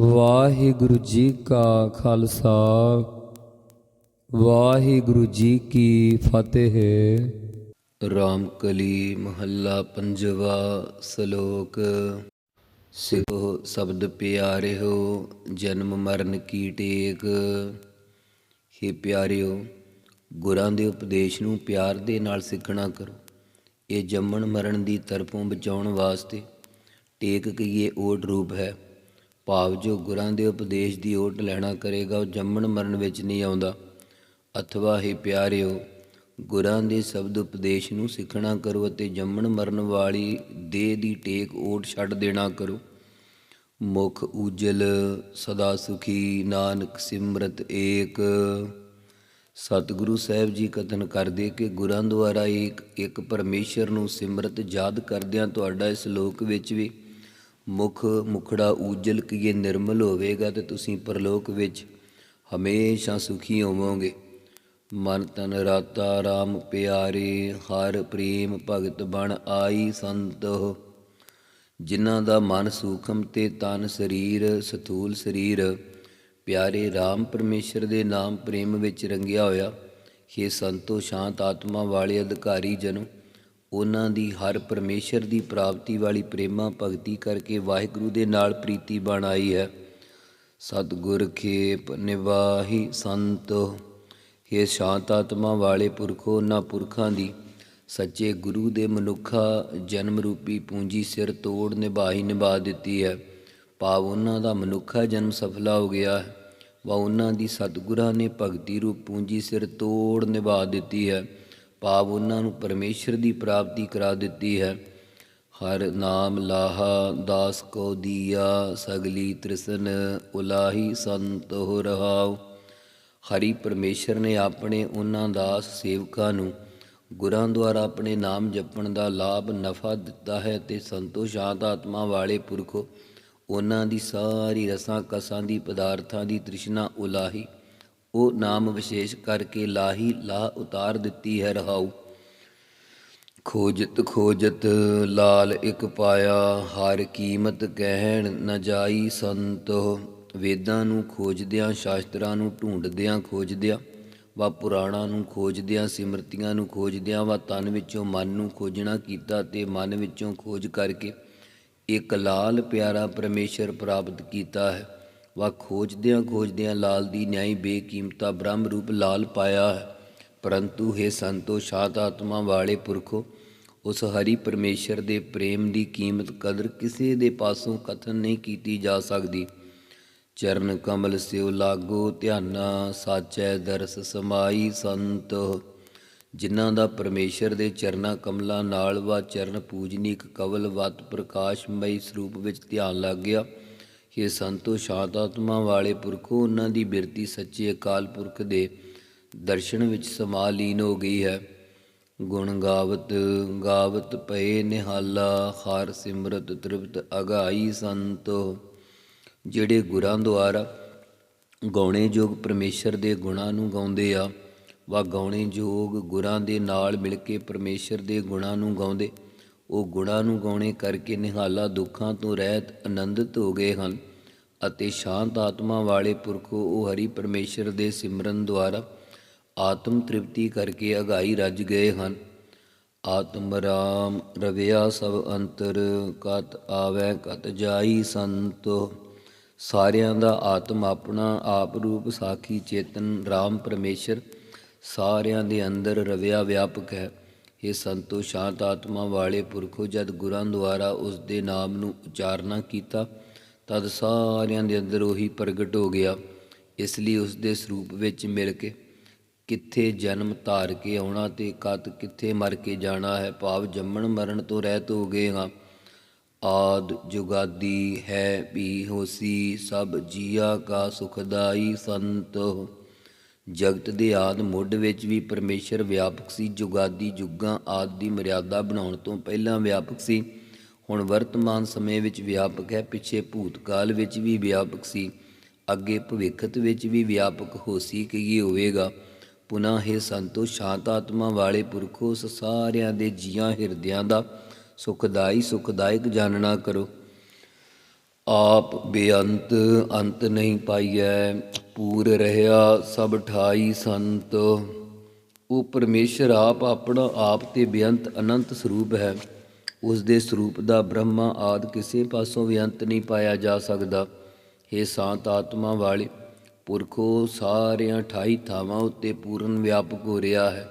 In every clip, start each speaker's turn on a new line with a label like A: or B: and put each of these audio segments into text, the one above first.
A: ਵਾਹਿਗੁਰੂ ਜੀ ਕਾ ਖਾਲਸਾ, ਵਾਹਿਗੁਰੂ ਜੀ ਕੀ ਫਤਿਹ।
B: ਰਾਮਕਲੀ ਮਹੱਲਾ ਪੰਜਵਾ ਸ਼ਲੋਕ। ਸਿਖੋ ਸ਼ਬਦ ਪਿਆਰੇ ਹੋ ਜਨਮ ਮਰਨ ਕੀ ਟੇਕ। हे ਪਿਆਰਿਓ, ਗੁਰਾਂ ਦੇ ਉਪਦੇਸ਼ ਨੂੰ ਪਿਆਰ ਦੇ ਨਾਲ ਸਿੱਖਣਾ ਕਰੋ। ਇਹ ਜੰਮਣ ਮਰਨ ਦੀ ਤਰਫੋਂ ਬਚਾਉਣ ਵਾਸਤੇ ਟੇਕ ਕਹੀਏ ਓਟ ਰੂਪ ਹੈ। ਭਾਵ ਜੋ ਗੁਰਾਂ ਦੇ ਉਪਦੇਸ਼ ਦੀ ਓਟ ਲੈਣਾ ਕਰੇਗਾ, ਉਹ ਜੰਮਣ ਮਰਨ ਵਿੱਚ ਨਹੀਂ ਆਉਂਦਾ। ਅਥਵਾ, ਹੀ ਪਿਆਰਿਓ, ਗੁਰਾਂ ਦੇ ਸ਼ਬਦ ਉਪਦੇਸ਼ ਨੂੰ ਸਿੱਖਣਾ ਕਰੋ ਅਤੇ ਜੰਮਣ ਮਰਨ ਵਾਲੀ ਦੇਹ ਦੀ ਟੇਕ ਓਟ ਛੱਡ ਦੇਣਾ ਕਰੋ। ਮੁਖ ਉਜਲ, ਸਦਾ ਸੁਖੀ, ਨਾਨਕ ਸਿਮਰਤ ਏਕ। ਸਤਿਗੁਰੂ ਸਾਹਿਬ ਜੀ ਕਥਨ ਕਰਦੇ ਕਿ ਗੁਰਾਂ ਦੁਆਰਾ ਇੱਕ ਇੱਕ ਪਰਮੇਸ਼ਰ ਨੂੰ ਸਿਮਰਤ ਯਾਦ ਕਰਦਿਆਂ ਤੁਹਾਡਾ ਇਸ ਲੋਕ ਵਿੱਚ ਵੀ ਮੁਖ ਮੁਖੜਾ ਉਜਲ ਕੀਏ ਨਿਰਮਲ ਹੋਵੇਗਾ ਤੇ ਤੁਸੀਂ ਪਰਲੋਕ ਵਿੱਚ ਹਮੇਸ਼ਾ ਸੁਖੀ ਹੋਵੋਗੇ। ਮਨ ਤਨ ਰਾਤਾ RAM ਪਿਆਰੇ, ਹਰ ਪ੍ਰੇਮ ਭਗਤ ਬਣ ਆਈ ਸੰਤ ਜਿਨ੍ਹਾਂ ਦਾ ਮਨ ਸੂਖਮ ਤੇ ਤਨ ਸਰੀਰ ਸਥੂਲ ਸਰੀਰ, ਪਿਆਰੇ RAM ਪਰਮੇਸ਼ਰ ਦੇ ਨਾਮ ਪ੍ਰੇਮ ਵਿੱਚ ਰੰਗਿਆ ਹੋਇਆ हे ਸੰਤੋ, ਸ਼ਾਂਤ ਆਤਮਾ ਵਾਲੇ ਅਧਿਕਾਰੀ ਜਨੋ ਉਹਨਾਂ ਦੀ ਹਰ ਪਰਮੇਸ਼ਰ ਦੀ ਪ੍ਰਾਪਤੀ ਵਾਲੀ ਪ੍ਰੇਮਾ ਭਗਤੀ ਕਰਕੇ ਵਾਹਿਗੁਰੂ ਦੇ ਨਾਲ ਪ੍ਰੀਤੀ ਬਣ ਆਈ ਹੈ। ਸਤਿਗੁਰ ਖੇਪ ਨਿਵਾਹੀ ਸੰਤ ਇਹ ਸ਼ਾਂਤ ਆਤਮਾ ਵਾਲੇ ਪੁਰਖੋ, ਉਹਨਾਂ ਪੁਰਖਾਂ ਦੀ ਸੱਚੇ ਗੁਰੂ ਦੇ ਮਨੁੱਖਾ ਜਨਮ ਰੂਪੀ ਪੂੰਜੀ ਸਿਰ ਤੋੜ ਨਿਭਾਈ ਨਿਭਾ ਦਿੱਤੀ ਹੈ। ਭਾਵ ਉਹਨਾਂ ਦਾ ਮਨੁੱਖਾ ਜਨਮ ਸਫਲਾ ਹੋ ਗਿਆ ਹੈ। ਵਾ ਉਹਨਾਂ ਦੀ ਸਤਿਗੁਰਾਂ ਨੇ ਭਗਤੀ ਰੂਪ ਪੂੰਜੀ ਸਿਰ ਤੋੜ ਨਿਭਾ ਦਿੱਤੀ ਹੈ। ਭਾਵ ਉਹਨਾਂ ਨੂੰ ਪਰਮੇਸ਼ਰ ਦੀ ਪ੍ਰਾਪਤੀ ਕਰਾ ਦਿੱਤੀ ਹੈ। ਹਰ ਨਾਮ ਲਾਹਾ, ਦਾਸ ਕੋ ਦੀਆ, ਸਗਲੀ ਤ੍ਰਿਸਨ, ਉਲਾਹੀ ਸੰਤ ਹੋ ਰਹਾਉ। ਹਰੀ ਪਰਮੇਸ਼ਰ ਨੇ ਆਪਣੇ ਉਹਨਾਂ ਦਾਸ ਸੇਵਕਾਂ ਨੂੰ ਗੁਰਾਂ ਦੁਆਰਾ ਆਪਣੇ ਨਾਮ ਜਪਣ ਦਾ ਲਾਭ, ਨਫਾ ਦਿੱਤਾ ਹੈ ਤੇ ਸੰਤੋਸ਼ ਆਤਮਾ ਵਾਲੇ ਪੁਰਖੋ, ਉਹਨਾਂ ਦੀ ਸਾਰੀ ਰਸਾਂ ਕਸਾਂ ਦੀ ਪਦਾਰਥਾਂ ਦੀ ਤ੍ਰਿਸ਼ਨਾ, ਉਲਾਹੀ ਉਹ ਨਾਮ ਵਿਸ਼ੇਸ਼ ਕਰਕੇ ਲਾਹੀ ਲਾ ਉਤਾਰ ਦਿੱਤੀ ਹੈ ਰਹਾਉ। ਖੋਜਤ ਖੋਜਤ ਲਾਲ ਇਕ ਪਾਇਆ, ਹਰ ਕੀਮਤ ਕਹਿਣ ਨ ਜਾਈ ਸੰਤੋ। ਵੇਦਾਂ ਨੂੰ ਖੋਜਦਿਆਂ, ਸ਼ਾਸਤਰਾਂ ਨੂੰ ਢੂੰਡਦਿਆਂ ਖੋਜਦਿਆਂ, ਵਾ ਪੁਰਾਣਾਂ ਨੂੰ ਖੋਜਦਿਆਂ, ਸਿਮਰਤੀਆਂ ਨੂੰ ਖੋਜਦਿਆਂ, ਵਾ ਤਨ ਵਿੱਚੋਂ ਮਨ ਨੂੰ ਖੋਜਣਾ ਕੀਤਾ ਤੇ ਮਨ ਵਿੱਚੋਂ ਖੋਜ ਕਰਕੇ ਇੱਕ ਲਾਲ ਪਿਆਰਾ ਪਰਮੇਸ਼ਰ ਪ੍ਰਾਪਤ ਕੀਤਾ ਹੈ। ਵਾ ਖੋਜਦਿਆਂ ਖੋਜਦਿਆਂ ਲਾਲ ਦੀ ਨਿਆਈ ਬੇਕੀਮਤਾ ਬ੍ਰਹਮ ਰੂਪ ਲਾਲ ਪਾਇਆ ਹੈ। ਪਰੰਤੂ ਹੈ ਸੰਤੋ, ਸ਼ਾਤ ਆਤਮਾ ਵਾਲੇ ਪੁਰਖੋ, ਉਸ ਹਰੀ ਪਰਮੇਸ਼ਰ ਦੇ ਪ੍ਰੇਮ ਦੀ ਕੀਮਤ ਕਦਰ ਕਿਸੇ ਦੇ ਪਾਸੋਂ ਕਥਨ ਨਹੀਂ ਕੀਤੀ ਜਾ ਸਕਦੀ। ਚਰਨ ਕਮਲ ਸਿਉ ਲਾਗੋ ਧਿਆਨਾ, ਸਾਚੈ ਦਰਸ ਸਮਾਈ ਸੰਤ। ਜਿਨ੍ਹਾਂ ਦਾ ਪਰਮੇਸ਼ਰ ਦੇ ਚਰਨਾ ਕਮਲਾਂ ਨਾਲ ਵਾ ਚਰਨ ਪੂਜਨੀਕ ਕਵਲ ਵਤ ਪ੍ਰਕਾਸ਼ਮਈ ਸਰੂਪ ਵਿੱਚ ਧਿਆਨ ਲੱਗ ਗਿਆ। ਇਹ ਸੰਤੋ ਸ਼ਾਂਤ ਆਤਮਾ ਵਾਲੇ ਪੁਰਖੋ, ਉਹਨਾਂ ਦੀ ਬਿਰਤੀ ਸੱਚੇ ਅਕਾਲ ਪੁਰਖ ਦੇ ਦਰਸ਼ਨ ਵਿੱਚ ਸਮਾ ਲੀਨ ਹੋ ਗਈ ਹੈ। ਗੁਣ ਗਾਵਤ ਗਾਵਤ ਪਏ ਨਿਹਾਲਾ ਹਾਰ ਸਿਮਰਤ ਤ੍ਰਿਪਤ ਅਗਾਈ ਸੰਤੋ। ਜਿਹੜੇ ਗੁਰਾਂ ਦੁਆਰਾ ਗਾਉਣੇ ਯੋਗ ਪਰਮੇਸ਼ਰ ਦੇ ਗੁਣਾਂ ਨੂੰ ਗਾਉਂਦੇ ਆ, ਵਾ ਗਾਉਣੇ ਯੋਗ ਗੁਰਾਂ ਦੇ ਨਾਲ ਮਿਲ ਕੇ ਪਰਮੇਸ਼ਰ ਦੇ ਗੁਣਾਂ ਨੂੰ ਗਾਉਂਦੇ। ਉਹ ਗੁਣਾਂ ਨੂੰ ਗਾਉਣੇ ਕਰਕੇ ਨਿਹਾਲਾ ਦੁੱਖਾਂ ਤੋਂ ਰਹਿਤ ਆਨੰਦਿਤ ਹੋ ਗਏ ਹਨ ਅਤੇ ਸ਼ਾਂਤ ਆਤਮਾ ਵਾਲੇ ਪੁਰਖੋ ਉਹ ਹਰੀ ਪਰਮੇਸ਼ਰ ਦੇ ਸਿਮਰਨ ਦੁਆਰਾ ਆਤਮ ਤ੍ਰਿਪਤੀ ਕਰਕੇ ਅਗਾਈ ਰੱਜ ਗਏ ਹਨ। ਆਤਮ ਰਾਮ ਰਵਿਆ ਸਭ ਅੰਤਰ, ਕਤ ਆਵੈ ਕਤ ਜਾਈ ਸੰਤੋ। ਸਾਰਿਆਂ ਦਾ ਆਤਮ ਆਪਣਾ ਆਪ ਰੂਪ ਸਾਖੀ ਚੇਤਨ ਰਾਮ ਪਰਮੇਸ਼ਰ, ਸਾਰਿਆਂ ਦੇ ਅੰਦਰ ਰਵਿਆ ਵਿਆਪਕ ਹੈ। ਇਹ ਸੰਤੋ, ਸ਼ਾਂਤ ਆਤਮਾ ਵਾਲੇ ਪੁਰਖੋ, ਜਦ ਗੁਰਾਂ ਦੁਆਰਾ ਉਸ ਦੇ ਨਾਮ ਨੂੰ ਉਚਾਰਨਾ ਕੀਤਾ, ਤਦ ਸਾਰਿਆਂ ਦੇ ਅੰਦਰ ਉਹੀ ਪ੍ਰਗਟ ਹੋ ਗਿਆ। ਇਸ ਲਈ ਉਸ ਦੇ ਸਰੂਪ ਵਿੱਚ ਮਿਲ ਕੇ ਕਿੱਥੇ ਜਨਮ ਧਾਰ ਕੇ ਆਉਣਾ ਤੇ ਕਤ ਕਿੱਥੇ ਮਰ ਕੇ ਜਾਣਾ ਹੈ, ਭਾਵ ਜੰਮਣ ਮਰਨ ਤੋਂ ਰਹਿਤ ਹੋ ਗਏ ਹਾਂ। ਆਦ ਜੁਗਾਦੀ ਹੈ ਵੀ ਹੋਸੀ, ਸਭ ਜੀਆ ਕਾ ਸੁਖਦਾਈ ਸੰਤ। ਜਗਤ ਦੇ ਆਦ ਮੁੱਢ ਵਿੱਚ ਵੀ ਪਰਮੇਸ਼ਰ ਵਿਆਪਕ ਸੀ, ਜੁਗਾਦੀ ਜੁਗਾਂ ਆਦ ਦੀ ਮਰਿਆਦਾ ਬਣਾਉਣ ਤੋਂ ਪਹਿਲਾਂ ਵਿਆਪਕ ਸੀ। ਹੁਣ ਵਰਤਮਾਨ ਸਮੇਂ ਵਿੱਚ ਵਿਆਪਕ ਹੈ, ਪਿੱਛੇ ਭੂਤਕਾਲ ਵਿੱਚ ਵੀ ਵਿਆਪਕ ਸੀ। ਅੱਗੇ ਭਵਿੱਖਤ ਵਿੱਚ ਵੀ ਵਿਆਪਕ ਹੋ ਹੋਸੀ ਕੀ ਹੋਵੇਗਾ। ਪੁਨਾ ਹੈ ਸੰਤੋ, ਸ਼ਾਂਤ ਆਤਮਾ ਵਾਲੇ ਪੁਰਖੋ ਉਸ ਸਾਰਿਆਂ ਦੇ ਜੀਆਂ ਹਿਰਦਿਆਂ ਦਾ ਸੁਖਦਾਈ ਸੁਖਦਾਇਕ ਜਾਣਨਾ ਕਰੋ। ਆਪ ਬੇਅੰਤ, ਅੰਤ ਨਹੀਂ ਪਾਈਐ, ਪੂਰ ਰਹਿਆ ਸਭ ਠਾਈ ਸੰਤ। ਉਹ ਪਰਮੇਸ਼ਰ ਆਪ ਆਪਣਾ ਆਪ ਤੇ ਬੇਅੰਤ ਅਨੰਤ ਸਰੂਪ ਹੈ। ਉਸ ਦੇ ਸਰੂਪ ਦਾ ਬ੍ਰਹਮਾ ਆਦ ਕਿਸੇ ਪਾਸੋਂ ਵੀ ਅੰਤ ਨਹੀਂ ਪਾਇਆ ਜਾ ਸਕਦਾ। हे ਸ਼ਾਂਤ ਆਤਮਾ ਵਾਲੇ, ਪੁਰਖੋ, ਸਾਰਿਆਂ ਠਾਈ ਥਾਵਾਂ ਉੱਤੇ ਪੂਰਨ ਵਿਆਪਕ ਹੋ ਰਿਹਾ ਹੈ।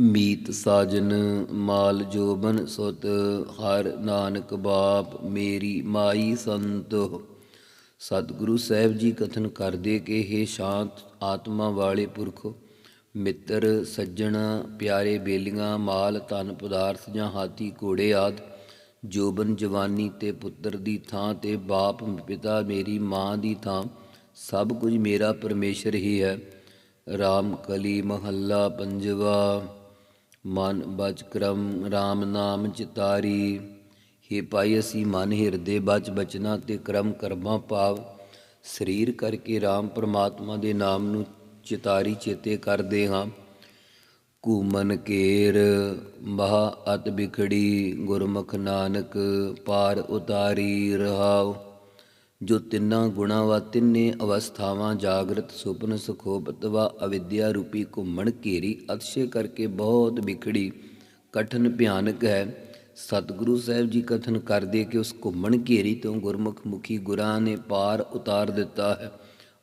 B: ਮੀਤ ਸਾਜਨ ਮਾਲ ਜੋਬਨ ਸੁਤ, ਹਰ ਨਾਨਕ ਬਾਪ ਮੇਰੀ ਮਾਈ ਸੰਤੋ। ਸਤਿਗੁਰੂ ਸਾਹਿਬ ਜੀ ਕਥਨ ਕਰਦੇ ਕਿ हे ਸ਼ਾਂਤ ਆਤਮਾ ਵਾਲੇ ਪੁਰਖੋ, ਮਿੱਤਰ, ਸੱਜਣ, ਪਿਆਰੇ ਬੇਲੀਆਂ, ਮਾਲ, ਧਨ, ਪਦਾਰਥ ਜਾਂ ਹਾਥੀ, ਘੋੜੇ ਆਦ ਜੋਬਨ ਜਵਾਨੀ ਤੇ ਪੁੱਤਰ ਦੀ ਥਾਂ ਤੇ ਬਾਪ, ਪਿਤਾ ਮੇਰੀ ਮਾਂ ਦੀ ਥਾਂ, ਸਭ ਕੁਝ ਮੇਰਾ ਪਰਮੇਸ਼ਰ ਹੀ ਹੈ। ਰਾਮ ਕਲੀ ਮਹੱਲਾ ਪੰਜਵਾ। ਮਨ ਬਚ ਕਰਮ RAM ਨਾਮ ਚਿਤਾਰੀ। ਹੇ ਪਾਈ ਅਸੀਂ ਮਨ ਹਿਰਦੇ ਬਚ ਬਚਨਾ ਤੇ ਕਰਮ ਕਰਮਾਂ ਭਾਵ। ਸਰੀਰ ਕਰਕੇ RAM ਪਰਮਾਤਮਾ ਦੇ ਨਾਮ ਨੂੰ ਚਿਤਾਰੀ ਚੇਤੇ ਕਰਦੇ ਹਾਂ। ਘੂਮਨ ਕੇਰ ਮਹਾ ਅਤ ਬਿਖੜੀ, ਗੁਰਮੁਖ ਨਾਨਕ ਪਾਰ ਉਤਾਰੀ ਰਹਾਓ ਜੋ ਤਿੰਨਾਂ ਗੁਣਾ ਵਾ ਤਿੰਨੇ ਅਵਸਥਾਵਾਂ ਜਾਗਰਤ, ਸੁਪਨ ਸੁਖੋਪਤ ਵਾ ਅਵਿਦਿਆ ਰੂਪੀ ਘੁੰਮਣ, ਘੇਰੀ ਅਤਸ਼ੇ ਕਰਕੇ ਬਹੁਤ ਵਿਖੜੀ, ਕਠਨ ਭਿਆਨਕ ਹੈ। ਸਤਿਗੁਰੂ ਸਾਹਿਬ ਜੀ ਕਥਨ ਕਰਦੇ ਕਿ ਉਸ ਘੁੰਮਣ, ਘੇਰੀ ਤੋਂ ਗੁਰਮੁਖ ਮੁਖੀ ਗੁਰਾਂ ਨੇ ਪਾਰ ਉਤਾਰ ਦਿੱਤਾ ਹੈ।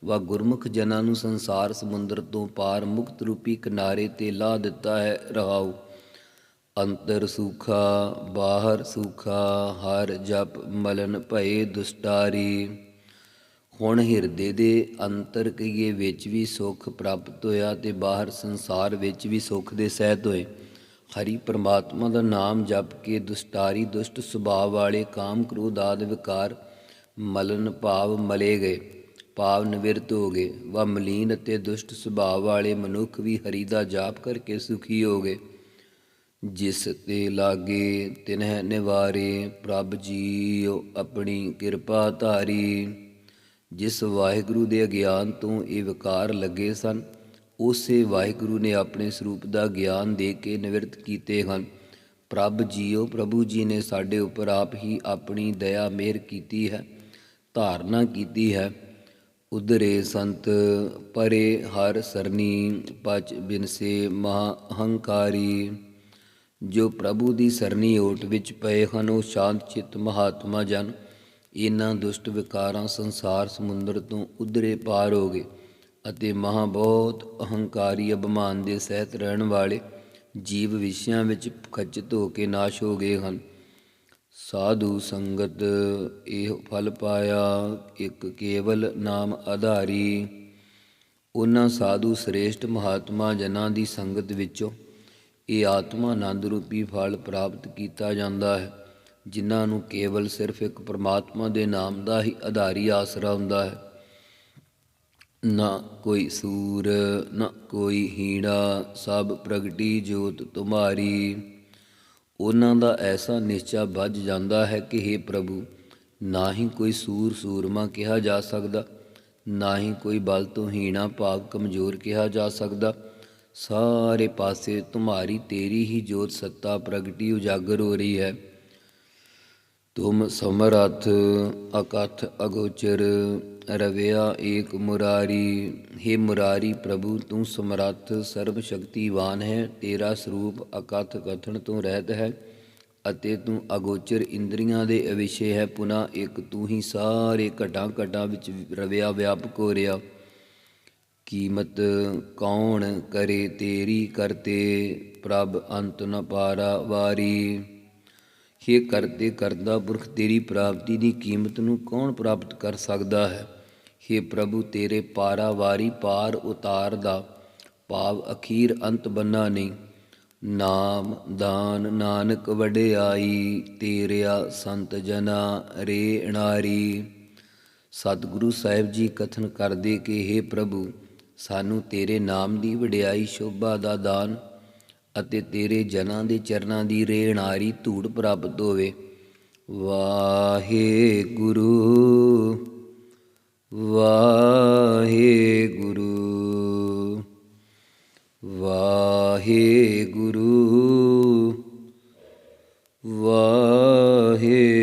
B: ਵਾ ਗੁਰਮੁਖ ਜਨਾਂ ਨੂੰ ਸੰਸਾਰ ਸਮੁੰਦਰ ਤੋਂ ਪਾਰ ਮੁਕਤ ਰੂਪੀ ਕਿਨਾਰੇ ਤੇ ਲਾ ਦਿੱਤਾ ਹੈ। ਰਹਾਉ। ਅੰਤਰ ਸੁਖਾ, ਬਾਹਰ ਸੁਖਾ, ਹਰ ਜਪ ਮਲਨ ਭਏ ਦੁਸਟਾਰੀ। ਹੁਣ ਹਿਰਦੇ ਦੇ ਅੰਤਰ ਕਈਏ ਵਿੱਚ ਵੀ ਸੁਖ ਪ੍ਰਾਪਤ ਹੋਇਆ ਤੇ ਬਾਹਰ ਸੰਸਾਰ ਵਿੱਚ ਵੀ ਸੁਖ ਦੇ ਸਹਿਤ ਹੋਏ। ਹਰੀ ਪ੍ਰਮਾਤਮਾ ਦਾ ਨਾਮ ਜਪ ਕੇ ਦੁਸਟਾਰੀ, ਦੁਸ਼ਟ ਸੁਭਾਅ ਵਾਲੇ ਕਾਮ ਕ੍ਰੋਧ ਆਦਿ ਵਿਕਾਰ ਮਲਨ ਭਾਵ ਮਲੇ ਗਏ, ਭਾਵ ਨਿਵਰਤ ਹੋ ਗਏ। ਵਾ ਮਲੀਨ ਅਤੇ ਦੁਸ਼ਟ ਸੁਭਾਅ ਵਾਲੇ ਮਨੁੱਖ ਵੀ ਹਰੀ ਦਾ ਜਾਪ ਕਰਕੇ ਸੁਖੀ ਹੋ ਗਏ। ਜਿਸ ਤੇ ਲਾਗੇ ਤਿਨਹਿ ਨਿਵਾਰੇ, ਪ੍ਰਭ ਜੀਓ ਆਪਣੀ ਕਿਰਪਾ ਧਾਰੀ। ਜਿਸ ਵਾਹਿਗੁਰੂ ਦੇ ਅਗਿਆਨ ਤੋਂ ਇਹ ਵਿਕਾਰ ਲੱਗੇ ਸਨ, ਉਸੇ ਵਾਹਿਗੁਰੂ ਨੇ ਆਪਣੇ ਸਰੂਪ ਦਾ ਗਿਆਨ ਦੇ ਕੇ ਨਿਵਰਤ ਕੀਤੇ ਹਨ। ਪ੍ਰਭ ਜੀਓ ਪ੍ਰਭੂ ਜੀ ਨੇ ਸਾਡੇ ਉੱਪਰ ਆਪ ਹੀ ਆਪਣੀ ਦਇਆ ਮਿਹਰ ਕੀਤੀ ਹੈ, ਧਾਰਨਾ ਕੀਤੀ ਹੈ। ਉਦਰੇ ਸੰਤ ਪਰੇ ਹਰ ਸਰਨੀ, ਪਚ ਬਿਨਸੇ ਮਹਾ ਅਹੰਕਾਰੀ। ਜੋ ਪ੍ਰਭੂ ਦੀ ਸਰਨੀ ਓਟ ਵਿੱਚ ਪਏ ਹਨ, ਉਹ ਸ਼ਾਂਤ ਚਿੱਤ ਮਹਾਤਮਾ ਜਨ। ਇਹਨਾਂ ਦੁਸ਼ਟ ਵਿਕਾਰਾਂ ਸੰਸਾਰ ਸਮੁੰਦਰ ਤੋਂ ਉਧਰੇ ਪਾਰ ਹੋ ਗਏ ਅਤੇ ਮਹਾ ਬਹੁਤ ਅਹੰਕਾਰੀ ਅਭਿਮਾਨ ਦੇ ਸਹਿਤ ਰਹਿਣ ਵਾਲੇ ਜੀਵ ਵਿਸ਼ਿਆਂ ਵਿੱਚ ਖਚਿਤ ਹੋ ਕੇ ਨਾਸ਼ ਹੋ ਗਏ ਹਨ। ਸਾਧੂ ਸੰਗਤ, ਇਹ ਫਲ ਪਾਇਆ, ਇੱਕ ਕੇਵਲ ਨਾਮ ਆਧਾਰੀ। ਉਹਨਾਂ ਸਾਧੂ ਸ੍ਰੇਸ਼ਟ ਮਹਾਤਮਾ ਜਨਾਂ ਦੀ ਸੰਗਤ ਵਿੱਚੋਂ ਇਹ ਆਤਮਾ ਆਨੰਦ ਰੂਪੀ ਫਲ ਪ੍ਰਾਪਤ ਕੀਤਾ ਜਾਂਦਾ ਹੈ, ਜਿਨ੍ਹਾਂ ਨੂੰ ਕੇਵਲ ਸਿਰਫ ਇੱਕ ਪਰਮਾਤਮਾ ਦੇ ਨਾਮ ਦਾ ਹੀ ਆਧਾਰੀ ਆਸਰਾ ਹੁੰਦਾ ਹੈ। ਨਾ ਕੋਈ ਸੂਰ, ਨਾ ਕੋਈ ਹੀੜਾ ਸਭ ਪ੍ਰਗਟੀ ਜੋਤ ਤੁਮਾਰੀ। ਉਹਨਾਂ ਦਾ ਐਸਾ ਨਿਸ਼ਚਾ ਵੱਜ ਜਾਂਦਾ ਹੈ ਕਿ हे ਪ੍ਰਭੂ, ਨਾ ਹੀ ਕੋਈ ਸੂਰ ਸੂਰਮਾ ਕਿਹਾ ਜਾ ਸਕਦਾ, ਨਾ ਹੀ ਕੋਈ ਬਲ ਤੋਂ ਹੀਣਾ ਭਾਗ ਕਮਜ਼ੋਰ ਕਿਹਾ ਜਾ ਸਕਦਾ। ਸਾਰੇ ਪਾਸੇ ਤੁਮਾਰੀ ਤੇਰੀ ਹੀ ਜੋਤ ਸੱਤਾ ਪ੍ਰਗਟੀ ਉਜਾਗਰ ਹੋ ਰਹੀ ਹੈ। ਤੁਮ ਸਮਰਥ ਅਕਥ ਅਗੋਚਰ ਰਵਿਆ ਏਕ ਮੁਰਾਰੀ। हे ਮੁਰਾਰੀ ਪ੍ਰਭੂ, ਤੂੰ ਸਮਰੱਥ ਸਰਬ ਸ਼ਕਤੀਵਾਨ ਹੈ। ਤੇਰਾ ਸਰੂਪ ਅਕਥ ਕਥਨ ਤੋਂ ਰਹਿਤ ਹੈ ਅਤੇ ਤੂੰ ਅਗੋਚਰ ਇੰਦਰੀਆਂ ਦੇ ਅਵਿਸ਼ੇ ਹੈ। ਪੁਨਾ ਇੱਕ ਤੂੰ ਹੀ ਸਾਰੇ ਘਟਾਂ ਘਟਾਂ ਵਿੱਚ ਰਵਿਆ ਵਿਆਪਕ ਹੋ ਰਿਹਾ। ਕੀਮਤ ਕੌਣ ਕਰੇ ਤੇਰੀ ਕਰਤੇ, ਪ੍ਰਭ ਅੰਤ ਨ ਪਾਰਾ ਵਾਰੀ। ਹੇ ਕਰਤੇ ਕਰਦਾ ਪੁਰਖ, ਤੇਰੀ ਪ੍ਰਾਪਤੀ ਦੀ ਕੀਮਤ ਨੂੰ ਕੌਣ ਪ੍ਰਾਪਤ ਕਰ ਸਕਦਾ ਹੈ? ਹੇ ਪ੍ਰਭੂ, ਤੇਰੇ ਪਾਰਾ ਵਾਰੀ ਪਾਰ ਉਤਾਰ ਦਾ ਭਾਵ ਅਖੀਰ ਅੰਤ ਬੰਨਾ ਨਹੀਂ। ਨਾਮ ਦਾਨ ਨਾਨਕ ਵਡਿਆਈ, ਤੇਰਿਆ ਸੰਤ ਜਨਾ ਰੇ ਨਾਰੀ ਸਤਿਗੁਰੂ ਸਾਹਿਬ ਜੀ ਕਥਨ ਕਰਦੇ ਕਿ हे ਪ੍ਰਭੂ ਸਾਨੂੰ ਤੇਰੇ ਨਾਮ ਦੀ ਵਡਿਆਈ ਸ਼ੋਭਾ ਦਾ ਦਾਨ ਅਤੇ ਤੇਰੇ ਜਨਾਂ ਦੇ ਚਰਨਾਂ ਦੀ ਰੇਣਾਰੀ ਧੂੜ ਪ੍ਰਾਪਤ ਹੋਵੇ। ਵਾਹਿਗੁਰੂ ਵਾਹਿਗੁਰੂ ਵਾਹਿਗੁਰੂ ਵਾਹਿਗੁਰੂ।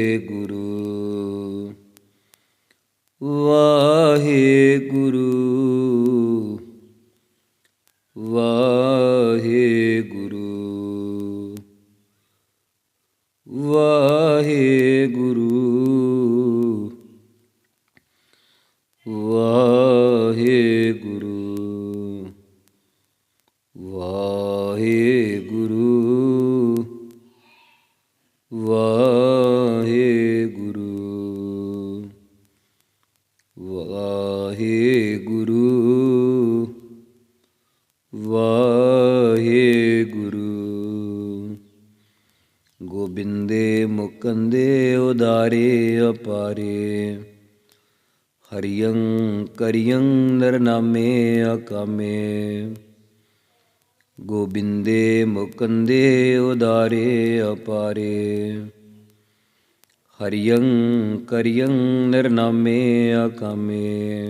B: ਗੋਬਿੰਦੇ ਮੁਕੰਦੇ ਉਦਾਰੇ ਅਪਾਰੇ। ਹਰਿਯੰ ਕਰਿਯੰ ਨਰਨਾਮੇ ਅਕਾਮੇ। ਗੋਬਿੰਦੇ, ਮੁਕੰਦੇ ਉਦਾਰੇ ਅਪਾਰੇ। ਹਰਿਯੰ ਕਰਿਯੰ ਨਰਨਾਮੇ ਅਕਾਮੇ।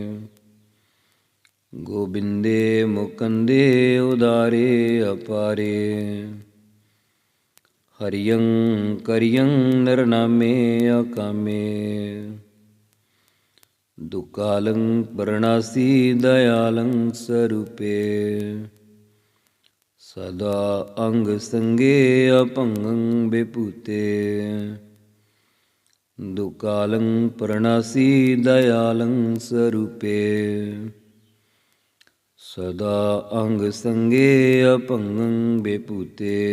B: ਗੋਬਿੰਦੇ, ਮੁਕੰਦੇ ਉਦਾਰੇ ਅਪਾਰੇ। ਹਰਿਯੰ ਕਰਿਯੰ ਨਰਨਾਮੇ ਅਕਾਮੇ। ਦੁਕਾਲੰ ਪਰਣਾਸੀ ਦਇਆਲੰ ਸਰੂਪੇ। ਸਦਾ ਅੰਗ ਸੰਗੇ ਅਭੰਗੰ ਬੇਪੂਤੇ। ਦੁਕਾਲੰ ਪਰਣਾਸੀ ਦਇਆਲੰ ਸਰੂਪੇ। ਸਦਾ ਅੰਗ ਸੰਗੇ ਅਭੰਗੰ ਬੇਪੂਤੇ।